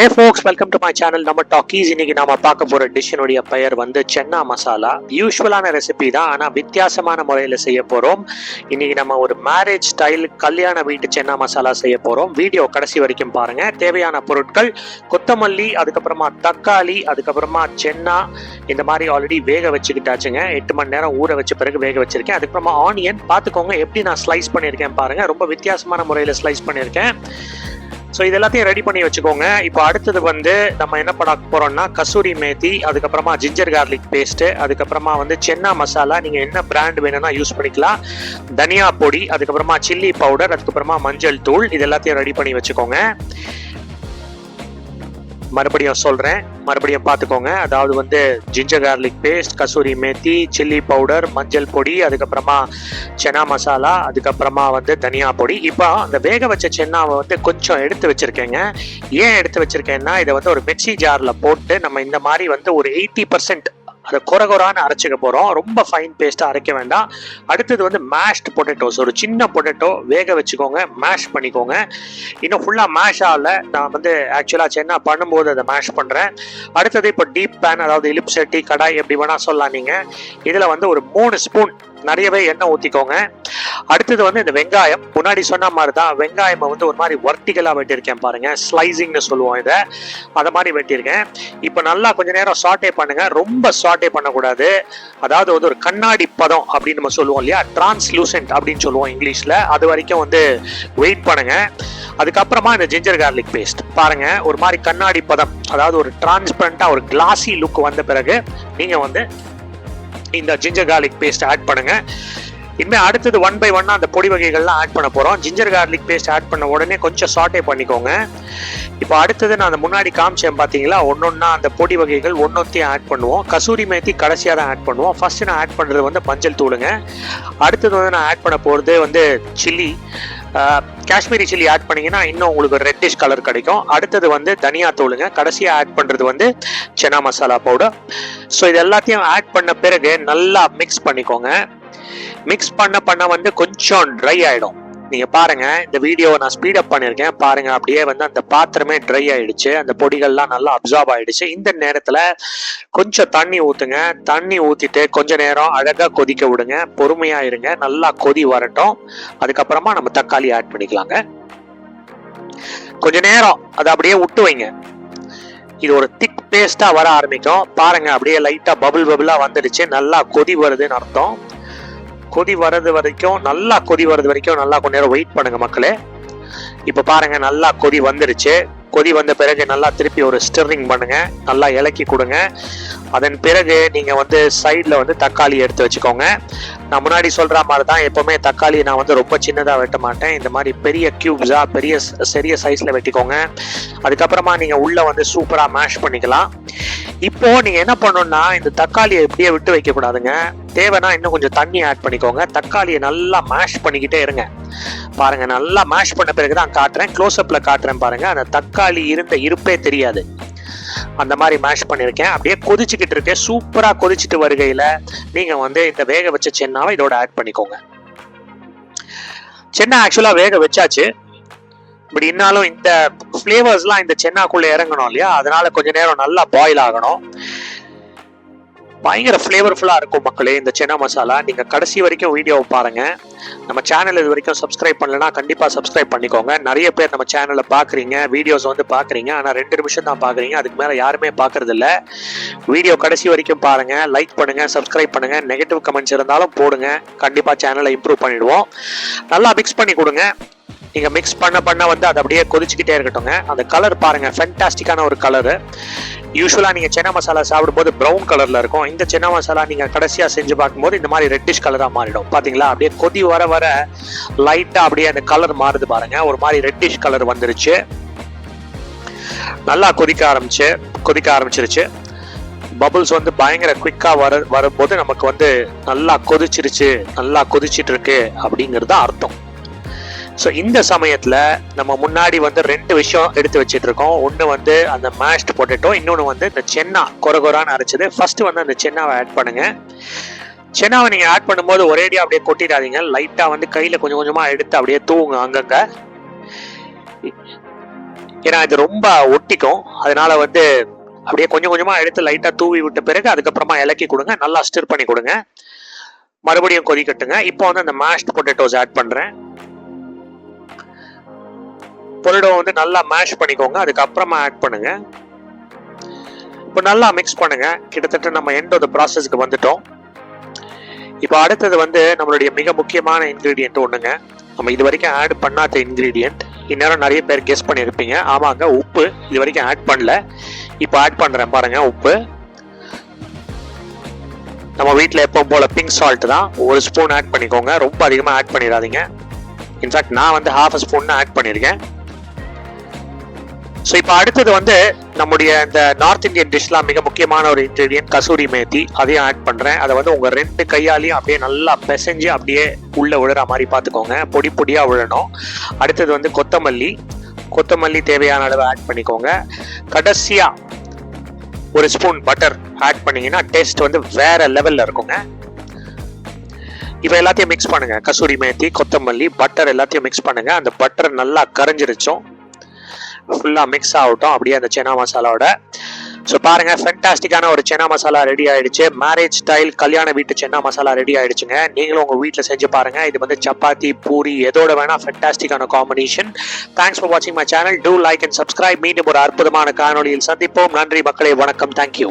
Hey folks welcome to my channel நம்ம talkies இன்னைக்கு நாம பார்க்க போற டிஷ்ஷினுடைய பெயர் வந்து சென்னா மசாலா யூஸ்வலான ரெசிபி தான் ஆனா வித்தியாசமான முறையில் செய்ய போறோம். இன்னைக்கு நம்ம ஒரு மேரேஜ் ஸ்டைல் கல்யாண வீட்டு சென்னா மசாலா செய்ய போறோம். வீடியோ கடைசி வரைக்கும் பாருங்க. தேவையான பொருட்கள் கொத்தமல்லி அதுக்கப்புறமா தக்காளி அதுக்கப்புறமா சென்னா இந்த மாதிரி ஆல்ரெடி வேக வச்சுக்கிட்டாச்சுங்க. எட்டு மணி நேரம் ஊற வச்ச பிறகு வேக வச்சிருக்கேன். அதுக்கப்புறமா ஆனியன் பார்த்துக்கோங்க எப்படி நான் ஸ்லைஸ் பண்ணியிருக்கேன் பாருங்க. ரொம்ப வித்தியாசமான முறையில் ஸ்லைஸ் பண்ணியிருக்கேன். ஸோ இது எல்லாத்தையும் ரெடி பண்ணி வச்சுக்கோங்க. இப்போ அடுத்தது வந்து நம்ம என்ன பண்ண போகிறோம்னா கசூரி மேத்தி அதுக்கப்புறமா ஜிஞ்சர் கார்லிக் பேஸ்ட்டு அதுக்கப்புறமா வந்து சென்னா மசாலா நீங்கள் என்ன பிராண்ட் வேணும்னா யூஸ் பண்ணிக்கலாம். தனியா பொடி அதுக்கப்புறமா சில்லி பவுடர் அதுக்கப்புறமா மஞ்சள் தூள் இது எல்லாத்தையும் ரெடி பண்ணி வச்சுக்கோங்க. மறுபடியும் சொல்கிறேன் மறுபடியும் பார்த்துக்கோங்க. அதாவது வந்து ginger garlic paste kasuri methi chilli powder மஞ்சள் பொடி அதுக்கப்புறமா சென்னா மசாலா அதுக்கப்புறமா வந்து தனியா பொடி. இப்போ அந்த வேக வச்ச சென்னாவை வந்து கொஞ்சம் எடுத்து வச்சுருக்கேங்க. ஏன் எடுத்து வச்சுருக்கேன்னா இதை வந்து ஒரு மிக்சி ஜாரில் போட்டு நம்ம இந்த மாதிரி வந்து ஒரு எயிட்டி பர்சன்ட் அதை கொர கொரான்னு அரைச்சிக்க போகிறோம் ரொம்ப ஃபைன் பேஸ்ட்டாக அரைக்க வேண்டாம். அடுத்தது வந்து மேஷ்ட் பொட்டேட்டோஸ் ஒரு சின்ன பொட்டேட்டோ வேக வச்சுக்கோங்க. மேஷ் பண்ணிக்கோங்க. இன்னும் ஃபுல்லாக மேஷ் ஆகல. நான் வந்து ஆக்சுவலாக சென்னா பண்ணும்போது அதை மேஷ் பண்ணுறேன் அடுத்தது இப்போ டீப் பேன் அதாவது இலிப்சட்டி கடாய் எப்படி வேணால் சொல்லலாம் நீங்கள் இதில் வந்து ஒரு மூணு ஸ்பூன் நிறையவே எண்ணெய் ஊற்றிக்கோங்க அடுத்தது வந்து இந்த வெங்காயம். முன்னாடி சொன்ன மாதிரி தான் வெங்காயம் வந்து ஒரு மாதிரி ஒர்டிகலாக வெட்டியிருக்கேன் பாருங்கள் ஸ்லைசிங்னு சொல்லுவோம் இதை. அதை மாதிரி வெட்டியிருக்கேன். இப்போ நல்லா கொஞ்ச நேரம் சாட்டே பண்ணுங்கள் ரொம்ப சாட்டே பண்ணக்கூடாது. அதாவது வந்து ஒரு கண்ணாடி பதம் அப்படின்னு நம்ம சொல்லுவோம் இல்லையா? டிரான்ஸ்லூசன்ட் அப்படின்னு சொல்லுவோம் இங்கிலீஷில். அது வரைக்கும் வந்து வெயிட் பண்ணுங்க. அதுக்கப்புறமா இந்த ஜிஞ்சர் கார்லிக் பேஸ்ட் பாருங்க ஒரு மாதிரி கண்ணாடி பதம். அதாவது ஒரு டிரான்ஸ்பரண்டா ஒரு கிளாசி லுக் வந்த பிறகு நீங்க வந்து இந்த ஜிஞ்சர் கார்லிக் பேஸ்ட் ஆட் பண்ணுங்க. இனிமேல் அடுத்தது ஒன் பை ஒன்னா அந்த பொடி வகைகள்லாம் ஆட் பண்ண போறோம். ஜிஞ்சர் கார்லிக் பேஸ்ட் ஆட் பண்ண உடனே கொஞ்சம் சாட்டே பண்ணிக்கோங்க. இப்போ அடுத்தது நான் அந்த முன்னாடி காமிச்சேன் பார்த்தீங்களா ஒன்னொன்னா அந்த பொடி வகைகள் ஒன்னொத்தையும் ஆட் பண்ணுவோம். கசூரி மேத்தி கடைசியாக தான் ஆட் பண்ணுவோம். ஃபர்ஸ்ட் நான் ஆட் பண்ணுறது வந்து மஞ்சள் தூளுங்க. அடுத்தது வந்து நான் ஆட் பண்ண போகிறது வந்து சில்லி காஷ்மீரி சில்லி ஆட் பண்ணீங்கன்னா இன்னும் உங்களுக்கு ரெட்டிஷ் கலர் கிடைக்கும். அடுத்தது வந்து தனியா தூளுங்க கடைசியாக ஆட் பண்ணுறது வந்து சென்னா மசாலா பவுடர் ஸோ இது எல்லாத்தையும் ஆட் பண்ண பிறகு நல்லா மிக்ஸ் பண்ணிக்கோங்க. மிக்ஸ் பண்ண பண்ண வந்து கொஞ்சம் ட்ரை ஆகிடும் நீங்க பாருங்க இந்த வீடியோவை நான் ஸ்பீடப் பண்ணியிருக்கேன் பாருங்க அப்படியே வந்து அந்த பாத்திரமே ட்ரை ஆயிடுச்சு. அந்த பொடிகள்லாம் நல்லா அப்சார்ப் ஆயிடுச்சு. இந்த நேரத்துல கொஞ்சம் தண்ணி ஊத்துங்க. தண்ணி ஊத்திட்டு கொஞ்ச நேரம் அழகா கொதிக்க விடுங்க. பொறுமையா இருங்க. நல்லா கொதி வரட்டும். அதுக்கப்புறமா நம்ம தக்காளி ஆட் பண்ணிக்கலாங்க. கொஞ்ச நேரம் அதை அப்படியே விட்டு வைங்க. இது ஒரு திக் பேஸ்டா வர ஆரம்பிக்கும். பாருங்க அப்படியே லைட்டா பபுள் பபுளா வந்துடுச்சு. நல்லா கொதி வருதுன்னு அர்த்தம். கொதி வர்றது வரைக்கும் நல்லா கொதி வர்றது வரைக்கும் நல்லா கொஞ்ச நேரம் வெயிட் பண்ணுங்க மக்களே. இப்போ பாருங்க நல்லா கொதி வந்துருச்சு. கொதி வந்த பிறகு நல்லா திருப்பி ஒரு ஸ்டிரிங் பண்ணுங்க. நல்லா இலக்கி கொடுங்க. அதன் பிறகு நீங்கள் வந்து சைடில் வந்து தக்காளி எடுத்து வச்சுக்கோங்க. நான் முன்னாடி சொல்கிற மாதிரி தான் எப்போவுமே தக்காளி நான் வந்து ரொம்ப சின்னதாக வெட்ட மாட்டேன். இந்த மாதிரி பெரிய க்யூப்ஸாக பெரிய பெரிய சைஸில் வெட்டிக்கோங்க. அதுக்கப்புறமா நீங்கள் உள்ளே வந்து சூப்பராக மேஷ் பண்ணிக்கலாம். இப்போது நீங்கள் என்ன பண்ணணும்னா இந்த தக்காளியை எப்படியே விட்டு வைக்கக்கூடாதுங்க தேவைன்னா இன்னும் கொஞ்சம் தண்ணி ஆட் பண்ணிக்கோங்க. தக்காளியை நல்லா மேஷ் பண்ணிக்கிட்டே இருங்க. பாருங்கள் நல்லா மேஷ் பண்ண பிறகு தான் காட்டுறேன். க்ளோஸ்அப்பில் காட்டுறேன் பாருங்கள் அந்த தக்காளி இருந்த இருப்பே தெரியாது. அந்த மாதிரி மேஷ் பண்ணியிருக்கேன். அப்படியே கொதிச்சுக்கிட்டு இருக்கேன் சூப்பராக கொதிச்சுட்டு வருகையில் நீங்கள் வந்து இந்த வேக வச்ச சென்னாவை இதோட ஆட் பண்ணிக்கோங்க. சென்னா ஆக்சுவலாக வேக வச்சாச்சு. இப்படி இருந்தாலும் இந்த ஃப்ளேவர்ஸ்லாம் இந்த சென்னாக்குள்ளே இறங்கணும் இல்லையா? அதனால கொஞ்ச நேரம் நல்லா பாயில் ஆகணும். பயங்கர ஃப்ளேவர்ஃபுல்லாக இருக்கும் மக்களே இந்த சென்னா மசாலா. நீங்கள் கடைசி வரைக்கும் வீடியோவை பாருங்கள் நம்ம சேனல் இது வரைக்கும் சப்ஸ்கிரைப் பண்ணலனா கண்டிப்பாக சப்ஸ்கிரைப் பண்ணிக்கோங்க. நிறைய பேர் நம்ம சேனலை பார்க்குறீங்க வீடியோஸ் வந்து பார்க்குறீங்க ஆனால் ரெண்டு நிமிஷம் தான் பார்க்குறீங்க அதுக்கு மேலே யாருமே பார்க்குறதில்ல வீடியோ கடைசி வரைக்கும் பாருங்கள் லைக் பண்ணுங்கள் சப்ஸ்கிரைப் பண்ணுங்கள் நெகட்டிவ் கமெண்ட்ஸ் இருந்தாலும் போடுங்க. கண்டிப்பாக சேனலை இம்ப்ரூவ் பண்ணிடுவோம். நல்லா மிக்ஸ் பண்ணி கொடுங்க. நீங்கள் மிக்ஸ் பண்ண பண்ண வந்து அது அப்படியே கொதிச்சுக்கிட்டே இருக்கட்டுங்க அந்த கலர் பாருங்கள் ஃபென்டாஸ்டிக்கான ஒரு கலரு யூஸ்வலாக நீங்கள் சென்னா மசாலா சாப்பிடும்போது ப்ரௌன் கலரில் இருக்கும். இந்த சென்னா மசாலா நீங்கள் கடைசியாக செஞ்சு பார்க்கும்போது இந்த மாதிரி ரெட்டிஷ் கலராக மாறிடும். பார்த்தீங்களா அப்படியே கொதி வர வர லைட்டாக அப்படியே அந்த கலர் மாறுது பாருங்கள் ஒரு மாதிரி ரெட்டிஷ் கலர் வந்துருச்சு. நல்லா கொதிக்க ஆரம்பிச்சு கொதிக்க ஆரம்பிச்சிருச்சு. பபுள்ஸ் வந்து பயங்கர குயிக்காக வர வரும்போது நமக்கு வந்து நல்லா கொதிச்சிருச்சு நல்லா கொதிச்சிட்டு இருக்கு அப்படிங்கிறது தான் அர்த்தம். ஸோ இந்த சமயத்தில் நம்ம முன்னாடி வந்து ரெண்டு விஷயம் எடுத்து வச்சுட்டு இருக்கோம் ஒன்று வந்து அந்த மேஷ்ட் பொட்டேட்டோ இன்னொன்று வந்து இந்த சென்னா கொரகொரான்னு அரைச்சது. ஃபர்ஸ்ட் வந்து அந்த சென்னாவை ஆட் பண்ணுங்க. சென்னாவை நீங்கள் ஆட் பண்ணும்போது ஒரேடியாக அப்படியே கொட்டிடாதீங்க. லைட்டாக வந்து கையில் கொஞ்சம் கொஞ்சமாக எடுத்து அப்படியே தூவுங்க அங்கங்கே. ஏன்னா இது ரொம்ப ஒட்டிக்கும். அதனால வந்து அப்படியே கொஞ்சம் கொஞ்சமாக எடுத்து லைட்டாக தூவி விட்ட பிறகு அதுக்கப்புறமா இலக்கி கொடுங்க. நல்லா ஸ்டிர் பண்ணி கொடுங்க. மறுபடியும் கொதிக்கட்டுங்க இப்போ வந்து அந்த மேஷ்ட் பொட்டேட்டோஸ் ஆட் பண்ணுறேன் பொரிடோ வந்து நல்லா மேஷ் பண்ணிக்கோங்க. அதுக்கப்புறமா ஆட் பண்ணுங்க. இப்போ நல்லா மிக்ஸ் பண்ணுங்க. கிட்டத்தட்ட நம்ம எண்ட் ஆஃப் த ப்ராசஸ்க்கு வந்துட்டோம். இப்போ அடுத்தது வந்து நம்மளுடைய மிக முக்கியமான இன்க்ரீடியன்ட் ஒன்றுங்க நம்ம இது வரைக்கும் ஆட் பண்ணாத இன்க்ரீடியண்ட் இந்நேரம் நிறைய பேர் கெஸ் பண்ணியிருப்பீங்க. ஆமாங்க உப்பு. இது வரைக்கும் ஆட் பண்ணல. இப்போ ஆட் பண்ணுறேன் பாருங்க உப்பு. நம்ம வீட்டில் எப்போ போல பிங்க் சால்ட் தான். ஒரு ஸ்பூன் ஆட் பண்ணிக்கோங்க. ரொம்ப அதிகமாக ஆட் பண்ணிடாதீங்க. இன்ஃபேக்ட் நான் வந்து ஹாஃப் ஸ்பூன் ஆட் பண்ணியிருக்கேன். ஸோ இப்போ அடுத்தது வந்து நம்முடைய இந்த நார்த் இந்தியன் டிஷ்லாம் மிக முக்கியமான ஒரு இன்க்ரீடியன்ட் கசூரி மேத்தி. அதையும் ஆட் பண்ணுறேன் அதை வந்து உங்கள் ரெண்டு கையாலையும் அப்படியே நல்லா பிசைஞ்சு அப்படியே உள்ளே விழுற மாதிரி பார்த்துக்கோங்க. பொடி பொடியாக விழணும். அடுத்தது வந்து கொத்தமல்லி. கொத்தமல்லி தேவையான அளவு ஆட் பண்ணிக்கோங்க. கடைசியாக ஒரு ஸ்பூன் பட்டர் ஆட் பண்ணிங்கன்னா டேஸ்ட் வந்து வேற லெவலில் இருக்குங்க. இவை எல்லாத்தையும் மிக்ஸ் பண்ணுங்கள் கசூரி மேத்தி கொத்தமல்லி பட்டர் எல்லாத்தையும் மிக்ஸ் பண்ணுங்கள் அந்த பட்டர் நல்லா கரைஞ்சிருச்சும். ஃபுல்லாக மிக்ஸ் ஆகட்டும். அப்படியே அந்த சென்னா மசாலாவோட. ஸோ பாருங்க ஃபென்டாஸ்டிக்கான ஒரு சென்னா மசாலா ரெடி ஆயிடுச்சு. மேரேஜ் ஸ்டைல் கல்யாண வீட்டு சென்னா மசாலா ரெடி ஆயிடுச்சுங்க. நீங்களும் உங்கள் வீட்டில் செஞ்சு பாருங்க. இது வந்து சப்பாத்தி பூரி எதோட வேணா ஃபென்டாஸ்டிக்கான காம்பினேஷன் தேங்க்ஸ் ஃபார் வாட்சிங் my channel do like and subscribe மீண்டும் ஒரு அற்புதமான காணொலியில் சந்திப்போம். நன்றி மக்களே. வணக்கம். தேங்க்யூ